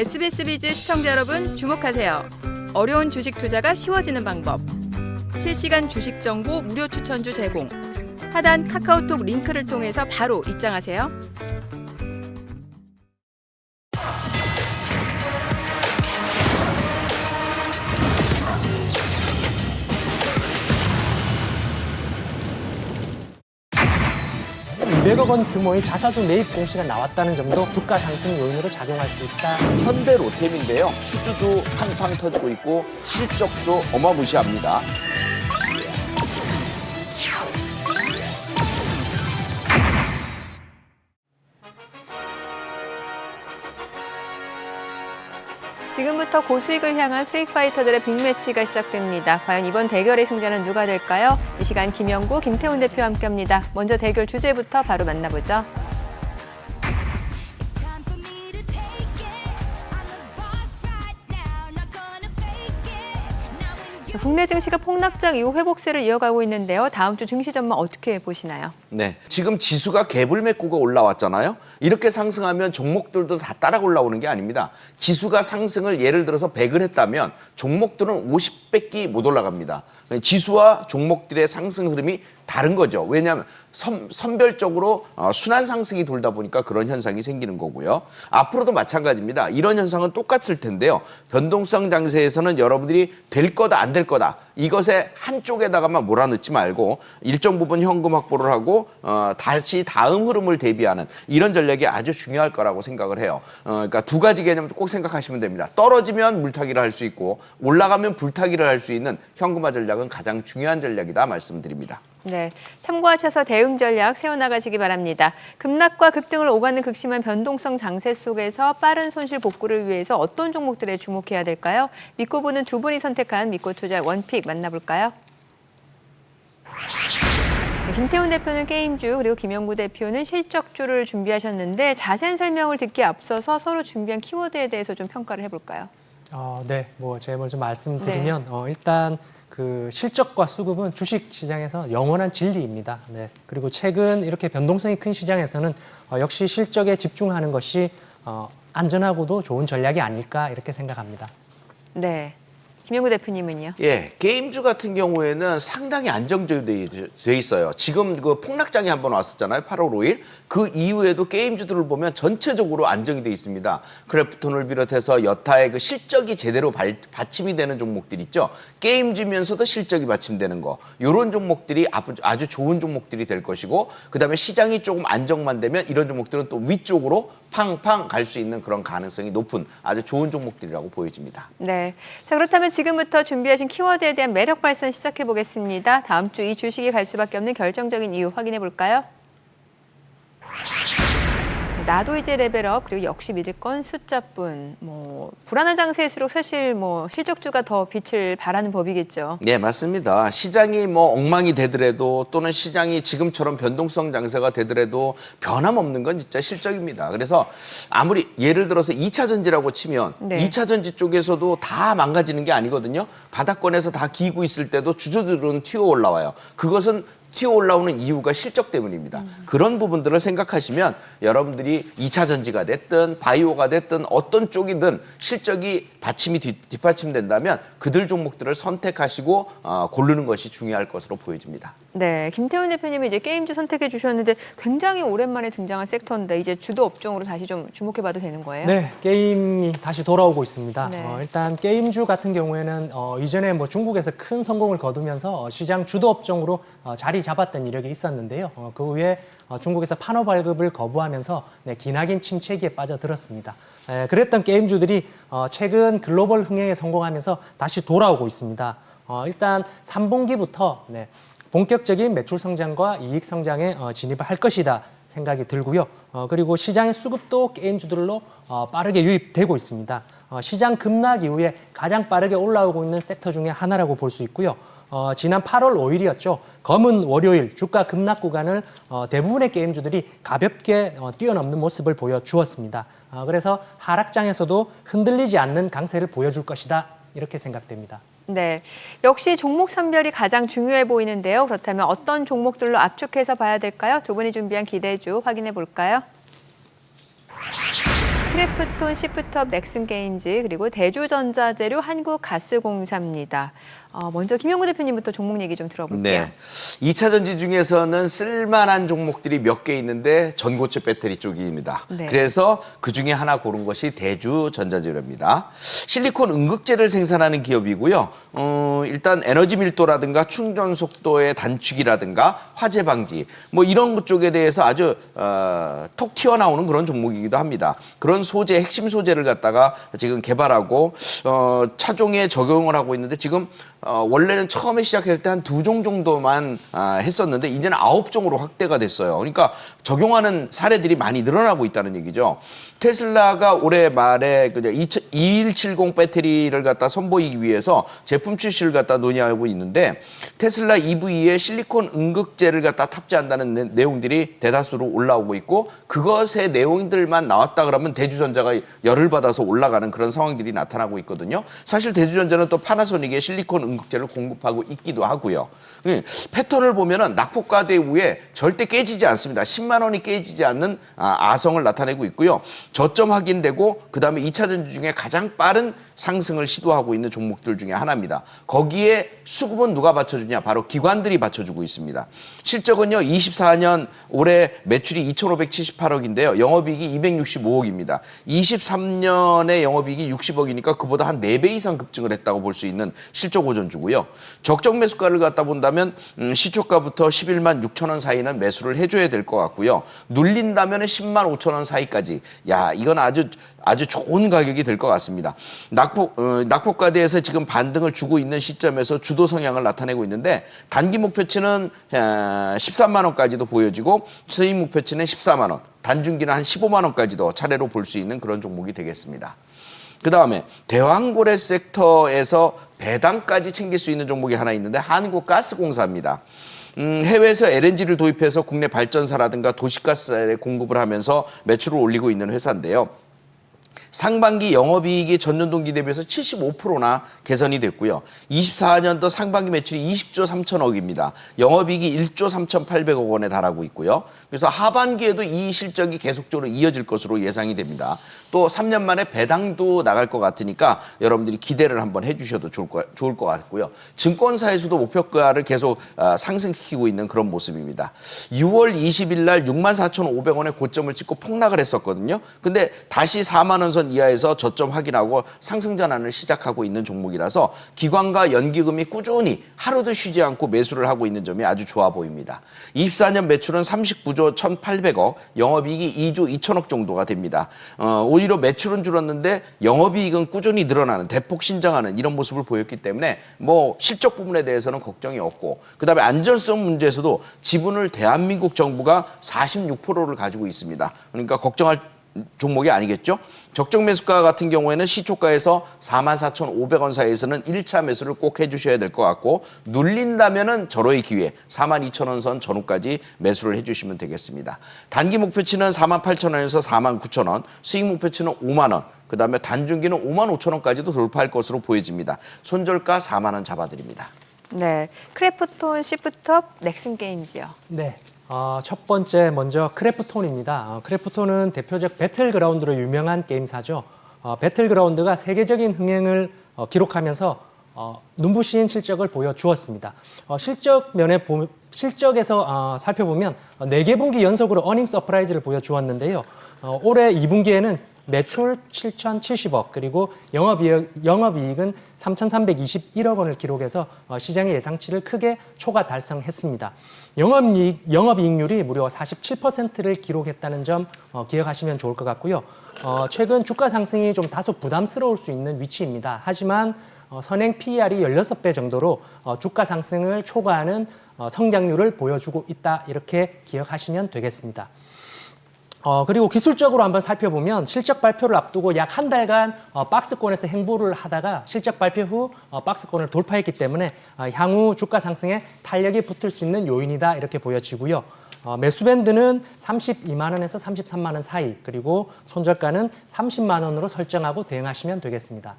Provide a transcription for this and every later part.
SBS 비즈 시청자 여러분 주목하세요. 어려운 주식 투자가 쉬워지는 방법. 실시간 주식 정보 무료 추천주 제공. 하단 카카오톡 링크를 통해서 바로 입장하세요. 이 200억 원 규모의 자사주 매입 공시가 나왔다는 점도 주가 상승 요인으로 작용할 수 있다. 현대 로템인데요. 수주도 팡팡 터지고 있고 실적도 어마무시합니다. 지금부터 고수익을 향한 수익 파이터들의 빅매치가 시작됩니다. 과연 이번 대결의 승자는 누가 될까요? 이 시간 김영구, 김태훈 대표와 함께합니다. 먼저 대결 주제부터 바로 만나보죠. 국내 증시가 폭락장 이후 회복세를 이어가고 있는데요. 다음 주 증시 전망 어떻게 보시나요? 네. 지금 지수가 개불 맥구가 올라왔잖아요. 이렇게 상승하면 종목들도 다 따라 올라오는 게 아닙니다. 지수가 상승을 예를 들어서 100을 했다면 종목들은 50배끼 못 올라갑니다. 지수와 종목들의 상승 흐름이 다른 거죠. 왜냐하면 선, 선별적으로 어, 순환 상승이 돌다 보니까 그런 현상이 생기는 거고요. 앞으로도 마찬가지입니다. 이런 현상은 똑같을 텐데요. 변동성 장세에서는 여러분들이 될 거다 안 될 거다 이것에 한쪽에다가만 몰아넣지 말고 일정 부분 현금 확보를 하고 어, 다시 다음 흐름을 대비하는 이런 전략이 아주 중요할 거라고 생각을 해요. 어, 그러니까 두 가지 개념도 꼭 생각하시면 됩니다. 떨어지면 물타기를 할 수 있고 올라가면 불타기를 할 수 있는 현금화 전략은 가장 중요한 전략이다 말씀드립니다. 네, 참고하셔서 대응 전략 세워나가시기 바랍니다. 급락과 급등을 오가는 극심한 변동성 장세 속에서 빠른 손실 복구를 위해서 어떤 종목들에 주목해야 될까요? 믿고 보는 두 분이 선택한 믿고 투자 원픽 만나볼까요? 네, 김태훈 대표는 게임주 그리고 김영구 대표는 실적주를 준비하셨는데 자세한 설명을 듣기 앞서서 서로 준비한 키워드에 대해서 좀 평가를 해볼까요? 어, 네, 뭐 제가 먼저 말씀드리면 어, 일단 그 실적과 수급은 주식 시장에서 영원한 진리입니다. 네. 그리고 최근 이렇게 변동성이 큰 시장에서는 어, 역시 실적에 집중하는 것이 어, 안전하고도 좋은 전략이 아닐까 이렇게 생각합니다. 네, 김영구 대표님은요? 예, 게임주 같은 경우에는 상당히 안정적이 돼 있어요. 지금 그 폭락장이 한번 왔었잖아요. 8월 5일. 그 이후에도 게임주들을 보면 전체적으로 안정이 돼 있습니다. 크래프톤을 비롯해서 여타의 그 실적이 제대로 발- 받침이 되는 종목들 있죠. 게임주면서도 실적이 받침되는 거. 이런 종목들이 아주- 아주 좋은 종목들이 될 것이고 그다음에 시장이 조금 안정만 되면 이런 종목들은 또 위쪽으로 팡팡 갈 수 있는 그런 가능성이 높은 아주 좋은 종목들이라고 보여집니다. 네. 자, 그렇다면 지금부터 준비하신 키워드에 대한 매력 발산 시작해 보겠습니다. 다음 주 이 주식이 갈 수밖에 없는 결정적인 이유 확인해 볼까요? 자, 나도 이제 레벨업 그리고 역시 믿을 건 숫자뿐. 뭐 불안한 장세일수록 사실 뭐 실적주가 더 빛을 발하는 법이겠죠. 네, 맞습니다. 시장이 뭐 엉망이 되더라도 또는 시장이 지금처럼 변동성 장세가 되더라도 변함없는 건 진짜 실적입니다. 그래서 아무리 예를 들어서 2차 전지라고 치면 네. 2차 전지 쪽에서도 다 망가지는 게 아니거든요. 바닥권에서 다 기고 있을 때도 주주들은 튀어 올라와요. 그것은 튀어 올라오는 이유가 실적 때문입니다. 그런 부분들을 생각하시면 여러분들이 2차 전지가 됐든 바이오가 됐든 어떤 쪽이든 실적이 받침이 뒷, 뒷받침된다면 그들 종목들을 선택하시고 어, 고르는 것이 중요할 것으로 보여집니다. 네, 김태훈 대표님이 이제 게임주 선택해 주셨는데 굉장히 오랜만에 등장한 섹터인데 이제 주도 업종으로 다시 좀 주목해 봐도 되는 거예요? 네, 게임이 다시 돌아오고 있습니다. 네. 어, 일단 게임주 같은 경우에는 어, 이전에 뭐 중국에서 큰 성공을 거두면서 어, 시장 주도 업종으로 어, 자리 잡았던 이력이 있었는데요. 어, 그 후에 어, 중국에서 판호 발급을 거부하면서 네, 기나긴 침체기에 빠져들었습니다. 에, 그랬던 게임주들이 어, 최근 글로벌 흥행에 성공하면서 다시 돌아오고 있습니다. 어, 일단 3분기부터 네, 본격적인 매출 성장과 이익 성장에 어, 진입을 할 것이다 생각이 들고요. 어, 그리고 시장의 수급도 게임주들로 어, 빠르게 유입되고 있습니다. 어, 시장 급락 이후에 가장 빠르게 올라오고 있는 섹터 중에 하나라고 볼 수 있고요. 어, 지난 8월 5일이었죠. 검은 월요일 주가 급락 구간을 어, 대부분의 게임주들이 가볍게 어, 뛰어넘는 모습을 보여주었습니다. 어, 그래서 하락장에서도 흔들리지 않는 강세를 보여줄 것이다. 이렇게 생각됩니다. 네, 역시 종목 선별이 가장 중요해 보이는데요. 그렇다면 어떤 종목들로 압축해서 봐야 될까요? 두 분이 준비한 기대주 확인해 볼까요? 크래프톤 시프트업, 넥슨 게임즈 그리고 대주전자재료, 한국가스공사입니다. 어, 먼저 김영구 대표님부터 종목 얘기 좀 들어볼게요. 네. 2차 전지 중에서는 쓸만한 종목들이 몇 개 있는데 전고체 배터리 쪽입니다. 네. 그래서 그 중에 하나 고른 것이 대주 전자재료입니다. 실리콘 응극제를 생산하는 기업이고요. 어, 일단 에너지 밀도라든가 충전 속도의 단축이라든가 화재 방지 뭐 이런 것 쪽에 대해서 아주 어, 톡 튀어나오는 그런 종목이기도 합니다. 그런 소재 핵심 소재를 갖다가 지금 개발하고 어, 차종에 적용을 하고 있는데 지금 어, 원래는 처음에 시작할 때 한 두 종 정도만 아, 했었는데 이제는 아홉 종으로 확대가 됐어요. 그러니까 적용하는 사례들이 많이 늘어나고 있다는 얘기죠. 테슬라가 올해 말에 그냥 2170 배터리를 갖다 선보이기 위해서 제품 출시를 갖다 논의하고 있는데 테슬라 EV에 실리콘 응극제를 갖다 탑재한다는 내- 내용들이 대다수로 올라오고 있고 그것의 내용들만 나왔다 그러면 대주전자가 열을 받아서 올라가는 그런 상황들이 나타나고 있거든요. 사실 대주전자는 또 파나소닉에 실리콘 응극제를 공급하고 있기도 하고요. 예, 패턴을 보면은 낙폭과대 후에 절대 깨지지 않습니다. 10만 원이 깨지지 않는 아, 아성을 나타내고 있고요. 저점 확인되고 그다음에 2차 전지 중에 가장 빠른 상승을 시도하고 있는 종목들 중에 하나입니다. 거기에 수급은 누가 받쳐주냐? 바로 기관들이 받쳐주고 있습니다. 실적은요, 24년 올해 매출이 2,578억인데요. 영업이익이 265억입니다. 23년에 영업이익이 60억이니까 그보다 한 4배 이상 급증을 했다고 볼 수 있는 실적 호전 주고요. 적정 매수가를 갖다 본다면 음, 시초가부터 11만 6천 원 사이는 매수를 해줘야 될 것 같고요. 눌린다면 10만 5천 원 사이까지. 야, 이건 아주 아주 좋은 가격이 될 것 같습니다. 낙폭, 어, 낙폭과대에서 지금 반등을 주고 있는 시점에서 주도 성향을 나타내고 있는데 단기 목표치는 어, 13만 원까지도 보여지고 수익 목표치는 14만 원, 단중기는 한 15만 원까지도 차례로 볼 수 있는 그런 종목이 되겠습니다. 그 다음에 대왕고래 섹터에서 배당까지 챙길 수 있는 종목이 하나 있는데 한국가스공사입니다. 음, 해외에서 LNG를 도입해서 국내 발전사라든가 도시가스에 공급을 하면서 매출을 올리고 있는 회사인데요. 상반기 영업이익이 전년 동기 대비해서 75%나 개선이 됐고요. 24년도 상반기 매출이 20조 3천억입니다. 영업이익이 1조 3,800억 원에 달하고 있고요. 그래서 하반기에도 이 실적이 계속적으로 이어질 것으로 예상이 됩니다. 또 3년 만에 배당도 나갈 것 같으니까 여러분들이 기대를 한번 해주셔도 좋을 것, 좋을 것 같고요. 증권사에서도 목표가를 계속 어, 상승시키고 있는 그런 모습입니다. 6월 20일 날 64,500원의 고점을 찍고 폭락을 했었거든요. 근데 다시 4만 원선 이하에서 저점 확인하고 상승 전환을 시작하고 있는 종목이라서 기관과 연기금이 꾸준히 하루도 쉬지 않고 매수를 하고 있는 점이 아주 좋아 보입니다. 24년 매출은 39조 1,800억, 영업이익이 2조 2천억 정도가 됩니다. 어, 오히려 매출은 줄었는데 영업이익은 꾸준히 늘어나는 대폭 신장하는 이런 모습을 보였기 때문에 뭐 실적 부분에 대해서는 걱정이 없고 그다음에 안전성 문제에서도 지분을 대한민국 정부가 46%를 가지고 있습니다. 그러니까 걱정할 종목이 아니겠죠. 적정 매수가 같은 경우에는 시초가에서 44,500원 사이에서는 1차 매수를 꼭 해주셔야 될 것 같고 눌린다면은 절호의 기회 42,000원 선 전후까지 매수를 해주시면 되겠습니다. 단기 목표치는 48,000원에서 49,000원, 수익 목표치는 5만 원, 그 다음에 단중기는 5만 5천 원까지도 돌파할 것으로 보여집니다. 손절가 4만 원 잡아드립니다. 네, 크래프톤, 시프트업, 넥슨 게임즈요. 네. 어, 첫 번째 먼저 크래프톤입니다. 어, 크래프톤은 대표적 배틀그라운드로 유명한 게임사죠. 어, 배틀그라운드가 세계적인 흥행을 어, 기록하면서 어, 눈부신 실적을 보여주었습니다. 어, 실적 면에 보, 실적에서 어, 살펴보면 어, 4개 분기 연속으로 어닝 서프라이즈를 보여주었는데요. 어, 올해 2분기에는 매출 7,070억 그리고 영업이익, 영업이익은 3,321억 원을 기록해서 어, 시장의 예상치를 크게 초과 달성했습니다. 영업이익, 영업이익률이 무려 47%를 기록했다는 점 어, 기억하시면 좋을 것 같고요. 어, 최근 주가 상승이 좀 다소 부담스러울 수 있는 위치입니다. 하지만 어, 선행 PER이 16배 정도로 어, 주가 상승을 초과하는 어, 성장률을 보여주고 있다 이렇게 기억하시면 되겠습니다. 어, 그리고 기술적으로 한번 살펴보면 실적 발표를 앞두고 약 한 달간 어, 박스권에서 행보를 하다가 실적 발표 후 어, 박스권을 돌파했기 때문에 어, 향후 주가 상승에 탄력이 붙을 수 있는 요인이다 이렇게 보여지고요. 어, 매수 밴드는 32만 원에서 33만 원 사이 그리고 손절가는 30만 원으로 설정하고 대응하시면 되겠습니다.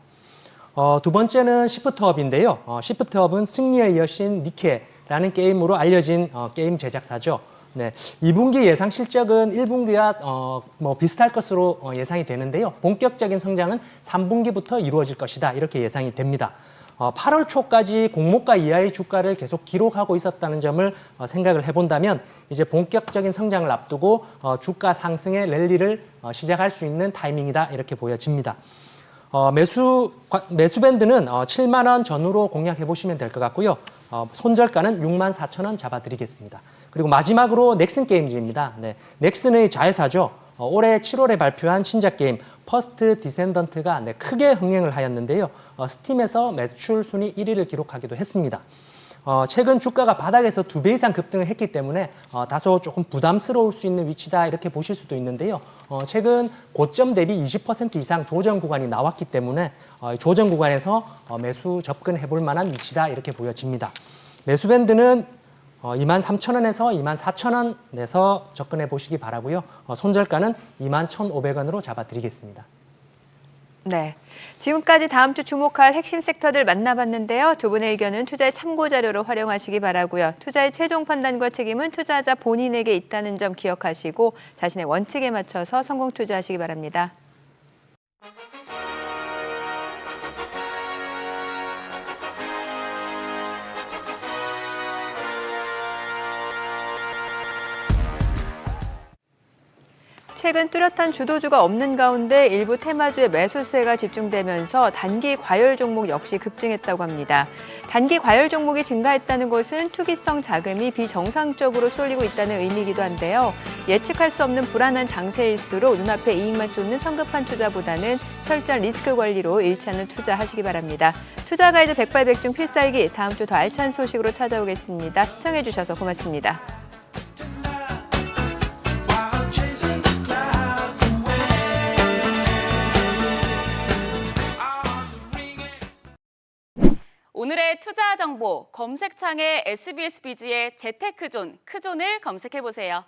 어, 두 번째는 시프트업인데요. 어, 시프트업은 승리의 여신 니케라는 게임으로 알려진 어, 게임 제작사죠. 네, 2분기 예상 실적은 1분기와 어, 뭐 비슷할 것으로 어, 예상이 되는데요. 본격적인 성장은 3분기부터 이루어질 것이다 이렇게 예상이 됩니다. 어, 8월 초까지 공모가 이하의 주가를 계속 기록하고 있었다는 점을 어, 생각을 해본다면 이제 본격적인 성장을 앞두고 어, 주가 상승의 랠리를 어, 시작할 수 있는 타이밍이다 이렇게 보여집니다. 어, 매수 과- 매수 밴드는 어, 7만 원 전후로 공략해 보시면 될 것 같고요. 어, 손절가는 6만 4천 원 잡아드리겠습니다. 그리고 마지막으로 넥슨 게임즈입니다. 네, 넥슨의 자회사죠. 어, 올해 7월에 발표한 신작 게임 퍼스트 디센던트가 네, 크게 흥행을 하였는데요. 어, 스팀에서 매출 순위 1위를 기록하기도 했습니다. 어, 최근 주가가 바닥에서 두 배 이상 급등을 했기 때문에 어, 다소 조금 부담스러울 수 있는 위치다 이렇게 보실 수도 있는데요. 어, 최근 고점 대비 20% 이상 조정 구간이 나왔기 때문에 어, 조정 구간에서 어, 매수 접근해 볼 만한 위치다 이렇게 보여집니다. 매수 밴드는 어, 2만 3천 원에서 2만 4천 원 내서 접근해 보시기 바라고요. 어, 손절가는 2만 1,500원으로 잡아드리겠습니다. 네. 지금까지 다음 주 주목할 핵심 섹터들 만나봤는데요. 두 분의 의견은 투자의 참고 자료로 활용하시기 바라고요. 투자의 최종 판단과 책임은 투자자 본인에게 있다는 점 기억하시고 자신의 원칙에 맞춰서 성공 투자하시기 바랍니다. 최근 뚜렷한 주도주가 없는 가운데 일부 테마주의 매수세가 집중되면서 단기 과열 종목 역시 급증했다고 합니다. 단기 과열 종목이 증가했다는 것은 투기성 자금이 비정상적으로 쏠리고 있다는 의미이기도 한데요. 예측할 수 없는 불안한 장세일수록 눈앞에 이익만 쫓는 성급한 투자보다는 철저한 리스크 관리로 않는 투자하시기 바랍니다. 투자 가이드 백발백중 필살기 다음 주 더 알찬 소식으로 찾아오겠습니다. 시청해 주셔서 고맙습니다. 오늘의 투자 정보 검색창에 SBS 비지의 재테크존 크존을 검색해 보세요.